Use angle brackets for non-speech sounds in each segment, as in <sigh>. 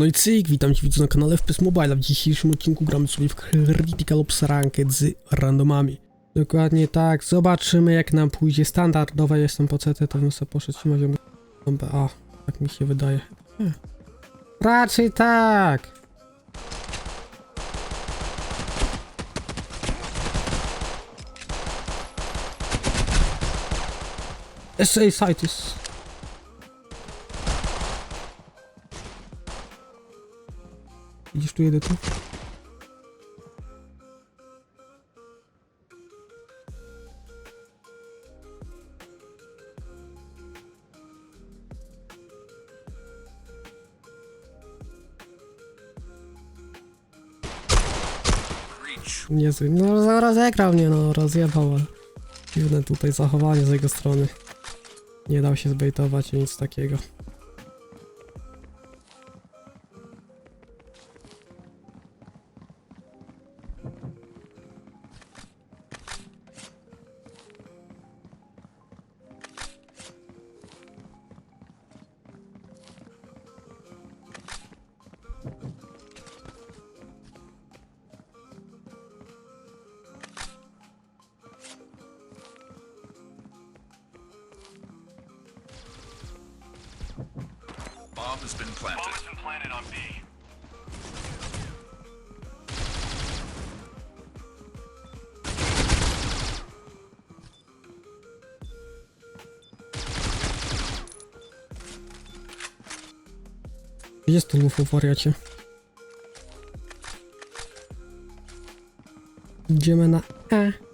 No i cyk, witam cię widzu na kanale FPS Mobile. W dzisiejszym odcinku gramy sobie w Critical Ops Ranked z randomami. Dokładnie tak, zobaczymy jak nam pójdzie. Standardowa jestem po CT, to bym sobie poszedł ją bombę. A, tak mi się wydaje. Nie. Raczej tak! SA site Widzisz tu jedę tu? Niezły. No rozegrał mnie, no rozjechał, ale dziwne tutaj zachowanie z jego strony. Nie dał się zbejtować, nic takiego. Bomb has been planted. Bomb has been planted on B. Jest tu lufo wariacie. Idziemy na E.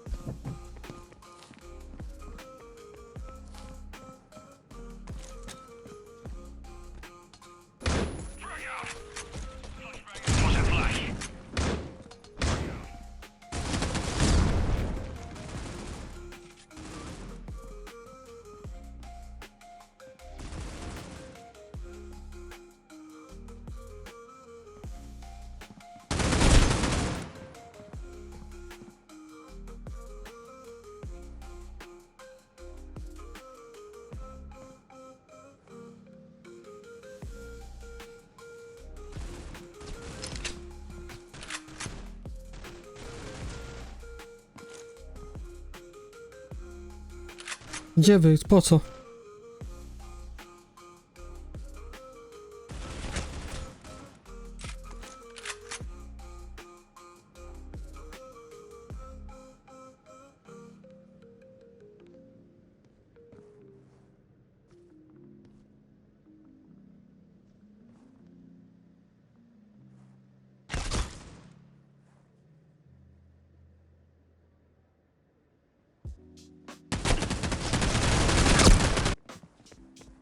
Gdzie wy? Po co?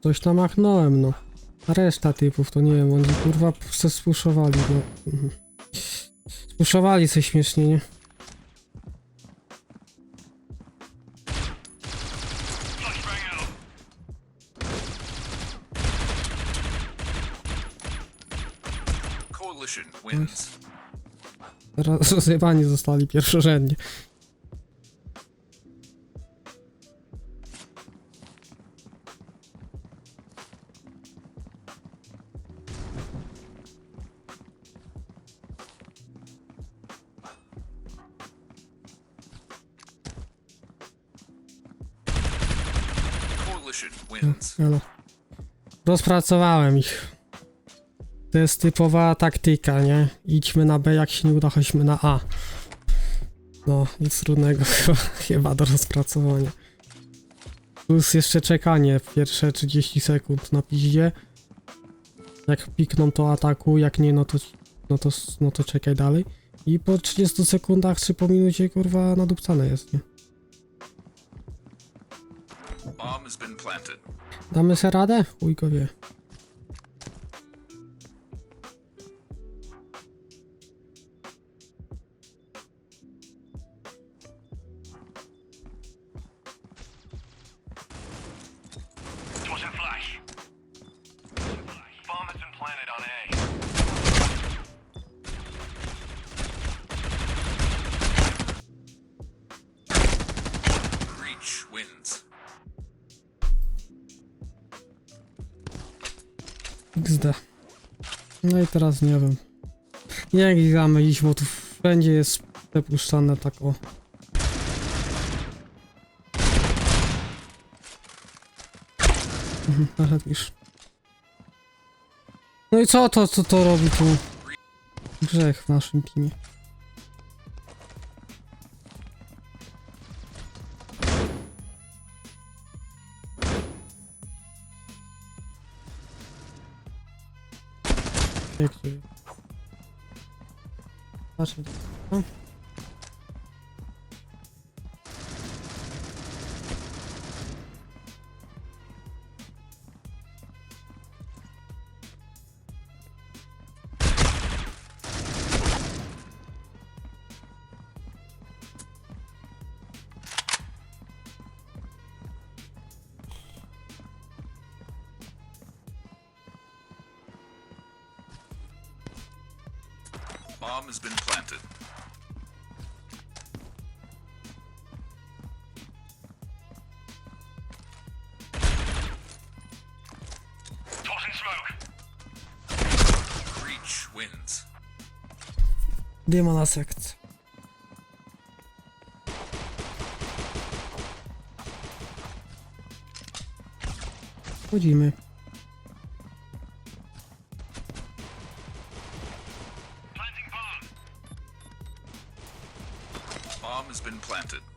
Coś tam machnąłem, no. A reszta typów to nie wiem, oni kurwa se spuszowali, no. Spuszowali coś śmiesznie, nie? Wins. Teraz rozjebani zostali pierwszorzędnie. Elo. Rozpracowałem ich. To jest typowa taktyka, nie? Idźmy na B, jak się nie uda, chodźmy na A. No, nic trudnego <laughs> chyba, do rozpracowania. Plus jeszcze czekanie pierwsze 30 sekund na piździe. Jak pikną to ataku, jak nie no to, no to, no to czekaj dalej. I po 30 sekundach czy po kurwa nadupcane jest, nie? Damy se radę? Ujko wie. No i teraz nie wiem. Nie gramy iść, bo tu wszędzie jest przepuszczane tak o. Mhm. No i co to, co to robi tu? Grzech w naszym teamie. Bomb has been planted. Tossing smoke. Breach wins. Dyma na sekcję. Chodzimy. Planted.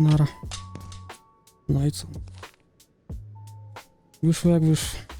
Nara. No i co? Wyszło jak wyszło.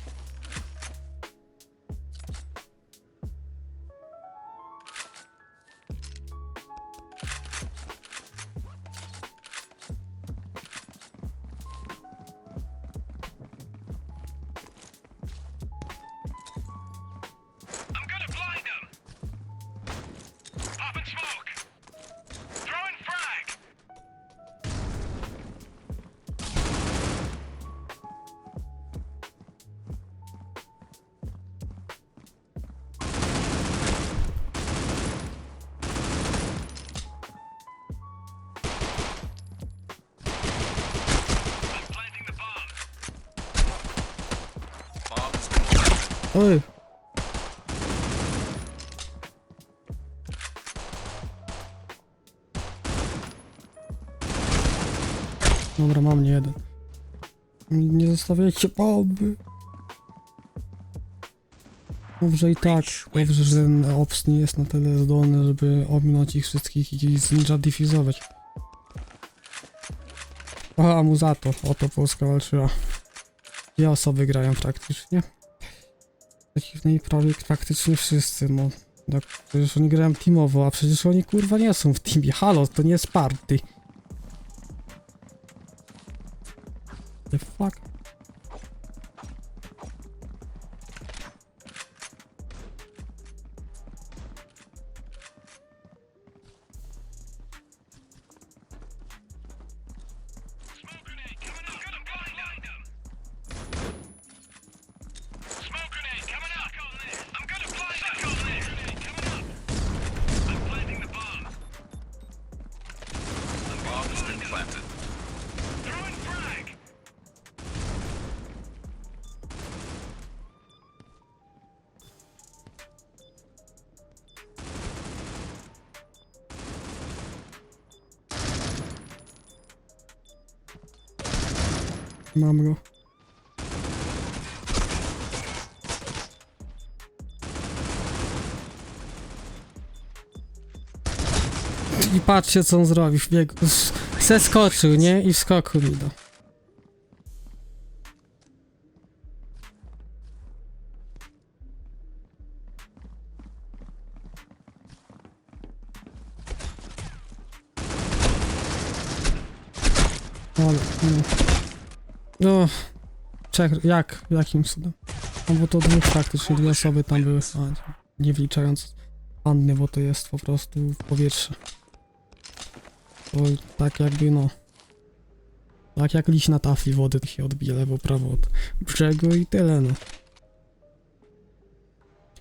Oj! Dobra, mam nie jeden. Nie zostawiajcie bomby. Dobrze i tak. Dobrze, że ten ops nie jest na tyle zdolny, żeby ominąć ich wszystkich i ninja diffuzować. A mu za to. Oto Polska walczyła. Dwie osoby grają praktycznie. Przeciwnej prawie praktycznie wszyscy, no. Tak, przecież oni grają teamowo, a przecież oni kurwa nie są w teamie. Halo, to nie jest party. The fuck? Been planted. Mam go. I patrzcie co on zrobił. Wbiegł. s- Zeskoczył, nie? I wskoczył mi do. No, no. Czek, jak? Jakim cudem? No bo to dwóch faktycznie, dwie osoby tam były. A, nie wliczając Anny, bo to jest po prostu w powietrze. To tak jakby no... Tak jak liść na tafli wody się odbije lewo, prawo od brzegu i tyle no.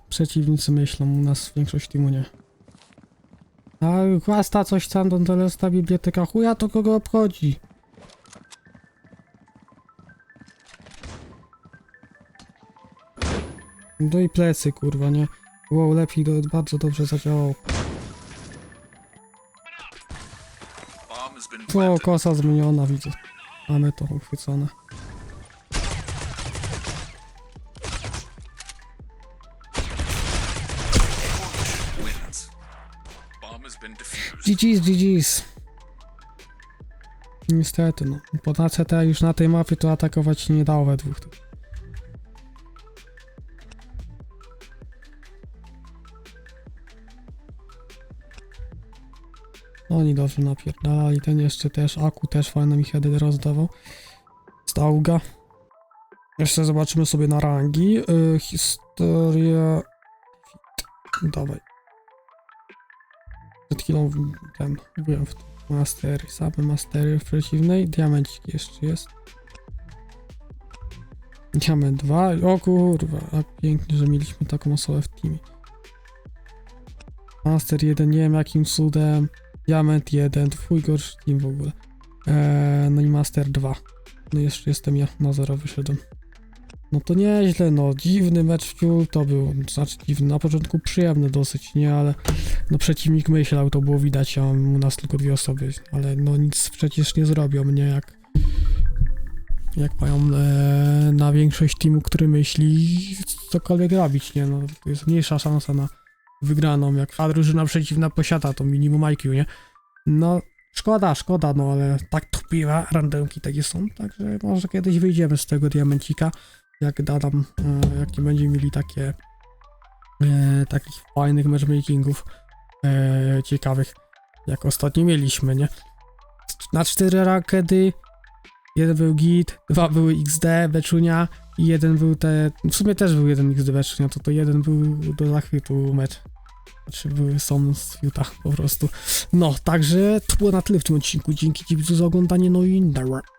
Przeciwnicy myślą, u nas większość teamu nie. A chłasta coś tam, do telesta biblioteka, chuja to kogo obchodzi? No i plecy, kurwa, nie? Wow, lepiej, do, bardzo dobrze zadziałał. Bomb has been O, planted. kosa zmieniona, widzę. Mamy to uchwycone. GG's, GG's. Niestety, no. Bo CT już na tej mapie to atakować nie dało we dwóch. Oni dobrze napierdalali, ten jeszcze też, Aku też fajne mi heady rozdawał. Stauga. Jeszcze zobaczymy sobie na rangi. Yy, historia... Dawaj. Przed chwilą ten, byłem w mastery, same mastery w przeciwnej, diamencik jeszcze jest. Diament 2, o kurwa, a pięknie, że mieliśmy taką osobę w teamie. Master 1, nie wiem jakim cudem, diament 1, twój gorszy team w ogóle. Eee, no i master 2. No jeszcze jestem ja, na zero wyszedłem. No to nieźle, no dziwny mecz w ciul to był, znaczy dziwny, na początku przyjemny dosyć, nie, ale no przeciwnik myślał, to było widać, a u nas tylko dwie osoby, ale no nic przecież nie zrobią, nie, jak jak mają e, na większość teamu, który myśli cokolwiek robić, nie, no jest mniejsza szansa na wygraną, jak ta drużyna przeciwna posiada to minimum IQ, nie, no szkoda, szkoda, no ale tak to bywa, randomki takie są, także może kiedyś wyjdziemy z tego diamencika, jak da nam, e, jak nie będziemy mieli takie e, takich fajnych matchmakingów e, ciekawych, jak ostatnio mieliśmy, nie? Na cztery rakedy jeden był git, dwa były XD, beczunia i jeden był te, w sumie też był jeden XD beczunia, to to jeden był do zachwytu mecz. Znaczy były są z fiuta po prostu. No, także to było na tyle w tym odcinku. Dzięki Ci za oglądanie, no i.